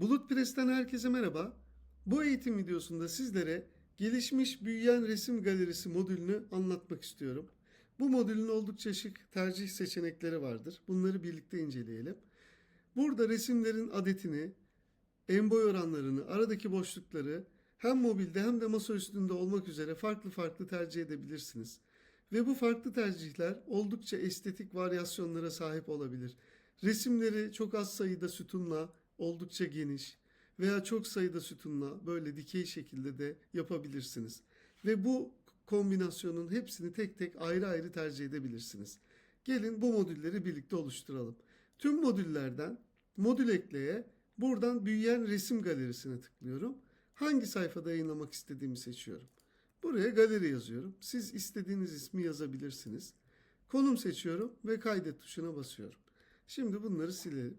Bulut Press'ten herkese merhaba. Bu eğitim videosunda sizlere gelişmiş büyüyen resim galerisi modülünü anlatmak istiyorum. Bu modülün oldukça şık tercih seçenekleri vardır. Bunları birlikte inceleyelim. Burada resimlerin adetini, en boy oranlarını, aradaki boşlukları hem mobilde hem de masa üstünde olmak üzere farklı farklı tercih edebilirsiniz. Ve bu farklı tercihler oldukça estetik varyasyonlara sahip olabilir. Resimleri çok az sayıda sütunla oldukça geniş veya çok sayıda sütunla böyle dikey şekilde de yapabilirsiniz. Ve bu kombinasyonun hepsini tek tek ayrı ayrı tercih edebilirsiniz. Gelin bu modülleri birlikte oluşturalım. Tüm modüllerden modül ekleye buradan büyüyen resim galerisine tıklıyorum. Hangi sayfada yayınlamak istediğimi seçiyorum. Buraya galeri yazıyorum. Siz istediğiniz ismi yazabilirsiniz. Konum seçiyorum ve kaydet tuşuna basıyorum. Şimdi bunları silelim.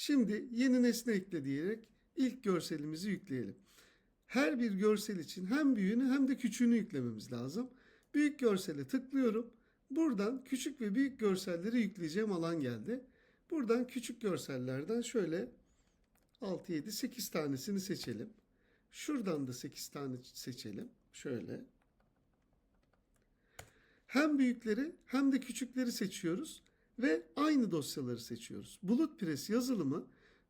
Şimdi yeni nesne ekle diyerek ilk görselimizi yükleyelim. Her bir görsel için hem büyüğünü hem de küçüğünü yüklememiz lazım. Büyük görsele tıklıyorum. Buradan küçük ve büyük görselleri yükleyeceğim alan geldi. Buradan küçük görsellerden şöyle 6, 7, 8 tanesini seçelim. Şuradan da 8 tane seçelim. Şöyle. Hem büyükleri hem de küçükleri seçiyoruz ve aynı dosyaları seçiyoruz. Bulut Press yazılımı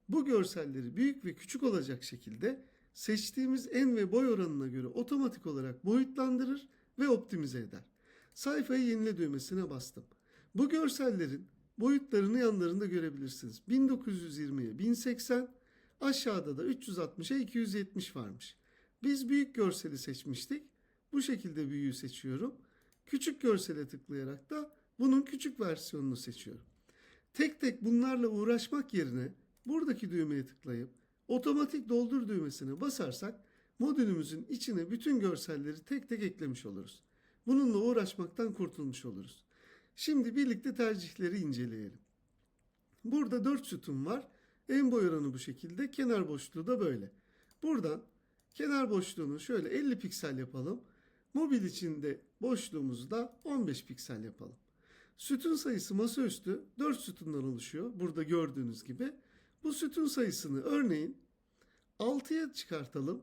bu görselleri büyük ve küçük olacak şekilde seçtiğimiz en ve boy oranına göre otomatik olarak boyutlandırır ve optimize eder. Sayfayı yenile düğmesine bastım. Bu görsellerin boyutlarını yanlarında görebilirsiniz. 1920'ye 1080, aşağıda da 360'a 270 varmış. Biz büyük görseli seçmiştik. Bu şekilde büyüğü seçiyorum. Küçük görsele tıklayarak da bunun küçük versiyonunu seçiyorum. Tek tek bunlarla uğraşmak yerine buradaki düğmeye tıklayıp otomatik doldur düğmesine basarsak modülümüzün içine bütün görselleri tek tek eklemiş oluruz. Bununla uğraşmaktan kurtulmuş oluruz. Şimdi birlikte tercihleri inceleyelim. Burada 4 sütun var. En boy oranı bu şekilde. Kenar boşluğu da böyle. Buradan kenar boşluğunu şöyle 50 piksel yapalım. Mobil içinde boşluğumuzu da 15 piksel yapalım. Sütun sayısı masaüstü 4 sütundan oluşuyor. Burada gördüğünüz gibi. Bu sütun sayısını örneğin 6'ya çıkartalım.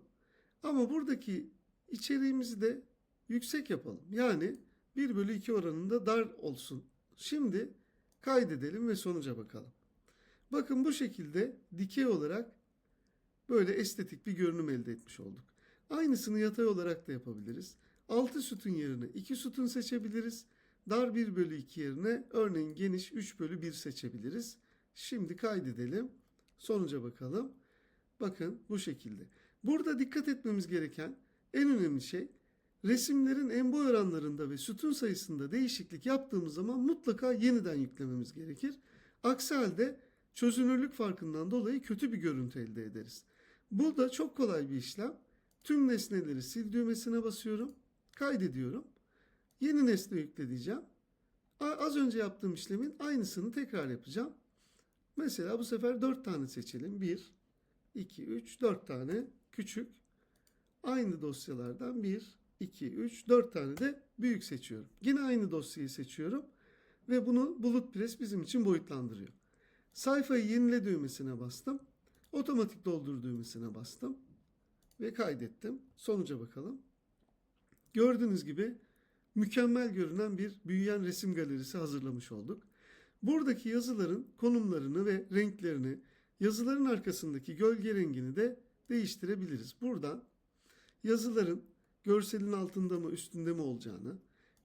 Ama buradaki içeriğimizi de yüksek yapalım. Yani 1 bölü 2 oranında dar olsun. Şimdi kaydedelim ve sonuca bakalım. Bakın bu şekilde dikey olarak böyle estetik bir görünüm elde etmiş olduk. Aynısını yatay olarak da yapabiliriz. 6 sütun yerine 2 sütun seçebiliriz. Dar 1 bölü 2 yerine örneğin geniş 3 bölü 1 seçebiliriz. Şimdi kaydedelim. Sonuca bakalım. Bakın bu şekilde. Burada dikkat etmemiz gereken en önemli şey resimlerin en boy oranlarında ve sütun sayısında değişiklik yaptığımız zaman mutlaka yeniden yüklememiz gerekir. Aksi halde çözünürlük farkından dolayı kötü bir görüntü elde ederiz. Bu da çok kolay bir işlem. Tüm nesneleri sil düğmesine basıyorum. Kaydediyorum. Yeni nesne yükle diyeceğim. Az önce yaptığım işlemin aynısını tekrar yapacağım. Mesela bu sefer 4 tane seçelim. 1, 2, 3, 4 tane küçük. Aynı dosyalardan 1, 2, 3, 4 tane de büyük seçiyorum. Yine aynı dosyayı seçiyorum. Ve bunu Bulut Press bizim için boyutlandırıyor. Sayfayı yenile düğmesine bastım. Otomatik doldur düğmesine bastım. Ve kaydettim. Sonuca bakalım. Gördüğünüz gibi mükemmel görünen bir büyüyen resim galerisi hazırlamış olduk. Buradaki yazıların konumlarını ve renklerini, yazıların arkasındaki gölge rengini de değiştirebiliriz. Buradan yazıların görselin altında mı üstünde mi olacağını,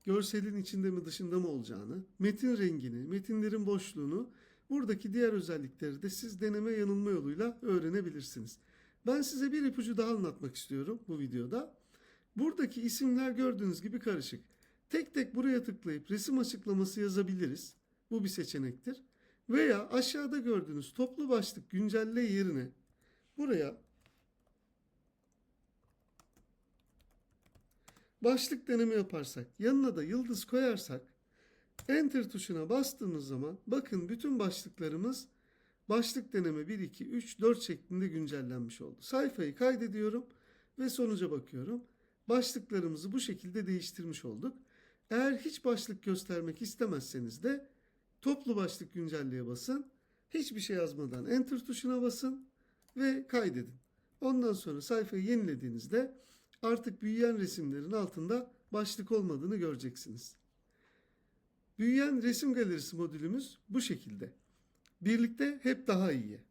görselin içinde mi dışında mı olacağını, metin rengini, metinlerin boşluğunu, buradaki diğer özellikleri de siz deneme yanılma yoluyla öğrenebilirsiniz. Ben size bir ipucu daha anlatmak istiyorum bu videoda. Buradaki isimler gördüğünüz gibi karışık. Tek tek buraya tıklayıp resim açıklaması yazabiliriz. Bu bir seçenektir. Veya aşağıda gördüğünüz toplu başlık güncelle yerine buraya başlık deneme yaparsak, yanına da yıldız koyarsak, Enter tuşuna bastığımız zaman bakın bütün başlıklarımız başlık deneme 1, 2, 3, 4 şeklinde güncellenmiş oldu. Sayfayı kaydediyorum ve sonuca bakıyorum. Başlıklarımızı bu şekilde değiştirmiş olduk. Eğer hiç başlık göstermek istemezseniz de toplu başlık güncelleye basın. Hiçbir şey yazmadan Enter tuşuna basın ve kaydedin. Ondan sonra sayfayı yenilediğinizde artık büyüyen resimlerin altında başlık olmadığını göreceksiniz. Büyüyen resim galerisi modülümüz bu şekilde. Birlikte hep daha iyiye.